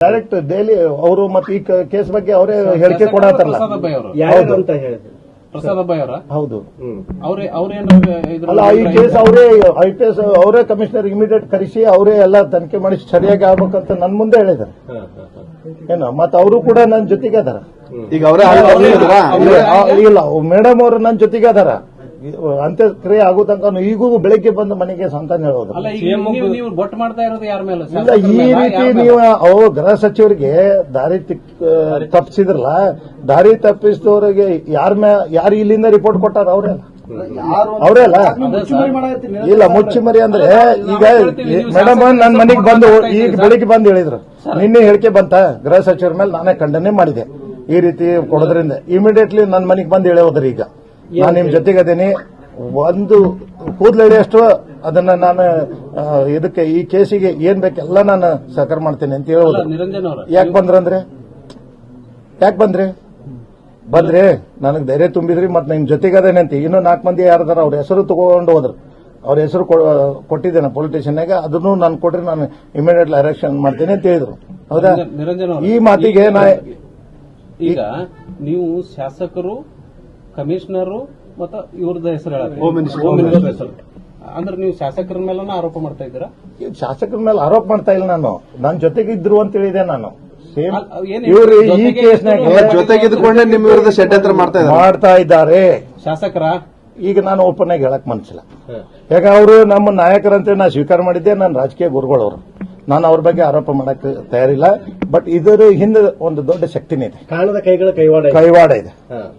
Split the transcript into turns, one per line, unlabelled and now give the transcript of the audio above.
Direct daily ಅವರು ಮತ್ತೆ ಈ ಕೇಸ್ ಬಗ್ಗೆ ಅವರೇ ಹೇಳಿಕೆ ಕೊಡತ್ತಾರಲ್ಲ?
ಅವರು.
ಯಾರು ಅಂತ ಹೇಳಿದ್ರು?
ಪ್ರಸಾದ್ ಅಬ್ಬಾಯಿ ಅವರ?
ಹೌದು.
ಅವ್ರೇ ಅವ್ರೇನ್
ಅಲ್ಲ ಈ ಕೇಸ್ ಅವರೇ ಐ ಪಿ ಎಸ್ ಅವರೇ ಕಮಿಷನರ್ ಇಮಿಡಿಯೇಟ್ ಕರೆಸಿ ಅವರೇ ಎಲ್ಲ ತನಿಖೆ ಮಾಡಿ ಸರಿಯಾಗಿ ಆಗ್ಬೇಕಂತ ನನ್ ಮುಂದೆ ಹೇಳಿದ್ದಾರೆ. ಏನು ಮತ್ತೆ ಅವರು ಕೂಡ ನನ್ನ ಜೊತೆಗೆ ಅದಾರ
ಈಗ ಅವರೇ
ಇಲ್ಲ ಮೇಡಮ್ ಅವರು ನನ್ನ ಜೊತೆಗೆ ಅದಾರ ಅಂತ್ಯಕ್ರಿಯೆ ಆಗೋ ತನಕ ಈಗೂ ಬೆಳಗ್ಗೆ ಬಂದು ಮನೆಗೆ ಸಂತಾನ ಹೇಳೋದು
ಅಲ್ಲ ನೀವು ನೀವು ಬೊಟ್ಟು ಮಾಡ್ತಾ ಇರೋದು ಯಾರ ಮೇಲೆ
ಇಲ್ಲ ಈ ರೀತಿ ನೀವು ಅವು ಗೃಹ ಸಚಿವರಿಗೆ ದಾರಿ ತಪ್ಪಿಸಿದ್ರಲ್ಲ ದಾರಿ ತಪ್ಪಿಸಿದವರಿಗೆ ಯಾರ ಮೇ ಯಾರು ಇಲ್ಲಿಂದ ರಿಪೋರ್ಟ್ ಕೊಟ್ಟಾರ ಅವ್ರೆ? ಅವರೇ ಅಲ್ಲ? ಇಲ್ಲ ಮುಚ್ಚುಮರಿ ಅಂದ್ರೆ ಈಗ ಮೇಡಮ್ ನನ್ನ ಮನೆಗೆ ಬಂದು ಈಗ ಬೆಳಿಗ್ಗೆ ಬಂದು ಹೇಳಿದ್ರು. ನಿನ್ನೆ ಹೇಳಿಕೆ ಬಂತ ಗೃಹ ಸಚಿವರ ಮೇಲೆ ನಾನೇ ಖಂಡನೆ ಮಾಡಿದೆ. ಈ ರೀತಿ ಕೊಡೋದ್ರಿಂದ ಇಮಿಡಿಯೇಟ್ಲಿ ನನ್ನ ಮನೆಗೆ ಬಂದು ಹೇಳೋದ್ರಿ ಈಗ ನಾನು ನಿಮ್ ಜೊತೆಗೆ ಅದೇನಿ. ಒಂದು ಕೂದಲು ಅಷ್ಟು ಅದನ್ನ ನಾನು ಇದಕ್ಕೆ ಈ ಕೇಸಿಗೆ ಏನ್ ಬೇಕೆಲ್ಲ ನಾನು ಸಹಕಾರ ಮಾಡ್ತೇನೆ ಅಂತ ಹೇಳೋದು ಯಾಕೆ ಬಂದ್ರಂದ್ರೆ? ಯಾಕೆ ಬಂದ್ರಿ? ಬಂದ್ರಿ. ನನಗೆ ಧೈರ್ಯ ತುಂಬಿದ್ರಿ ಮತ್ತೆ ನಿಮ್ ಜೊತೆಗೆ ಅದೇನೆ ಅಂತ. ಇನ್ನೂ ನಾಲ್ಕು ಮಂದಿ ಯಾರದಾರ ಅವ್ರ ಹೆಸರು ತಗೊಂಡು ಹೋದ್ರು. ಅವ್ರ ಹೆಸರು ಕೊಟ್ಟಿದ್ದೇನೆ ಪೊಲಿಟಿಷಿಯನ್ಗೆ ಅದನ್ನು ನಾನು ಕೊಟ್ರೆ ನಾನು ಇಮಿಡಿಯೇಟ್ಲಿ ಅರೆಕ್ಷನ್ ಮಾಡ್ತೇನೆ ಅಂತ ಹೇಳಿದ್ರು. ಹೌದಾ? ಈ ಮಾತಿಗೆ ನಾ
ಈಗ ನೀವು ಶಾಸಕರು ಕಮಿಷನರು ಮತ್ತು ಇವ್ರದ ಹೆಸರು ಹೆಸರು. ಅಂದ್ರೆ ನೀವು ಶಾಸಕರ ಮೇಲನ ಆರೋಪ ಮಾಡ್ತಾ ಇದ್ದೀರಾ?
ಈ ಶಾಸಕರ ಮೇಲೆ ಆರೋಪ ಮಾಡ್ತಾ ಇಲ್ಲ ನಾನು. ನನ್ನ ಜೊತೆಗೆ ಇದ್ರು ಅಂತ ಹೇಳಿದೆ ನಾನು. ಸೇಮ್ ಇವರು ಈ
ಜೊತೆಗೆ
ಕೇಸ್ನಾಗ
ಜೊತೆಗಿದ್ಕೊಂಡೆ ನಿಮ್ಮ ವಿರುದ್ಧ ಷಡ್ಯಂತ್ರ ಮಾಡ್ತಾ ಇದ್ದಾರೆ
ಮಾಡ್ತಾ ಇದ್ದಾರೆ.
ಶಾಸಕರ?
ಈಗ ನಾನು ಓಪನ್ ಆಗಿ ಹೇಳಕ್ ಮನ್ಸಿಲ್ಲ. ಯಾಕ ಅವರು ನಮ್ಮ ನಾಯಕರಂತೆ ನಾ ಸ್ವೀಕಾರ ಮಾಡಿದ್ದೆ ನನ್ನ ರಾಜಕೀಯ ಗುರುಗಳವರು. ನಾನು ಅವ್ರ ಬಗ್ಗೆ ಆರೋಪ ಮಾಡಕ್ ತಯಾರಿಲ್ಲ. ಬಟ್ ಇದರ ಹಿಂದೆ ಒಂದು ದೊಡ್ಡ ಶಕ್ತಿನೇ ಇದೆ.
ಕಾಣದ ಕೈಗಳ ಕೈವಾಡ ಇದೆ.
ಕೈವಾಡ ಇದೆ.
ಹಾ.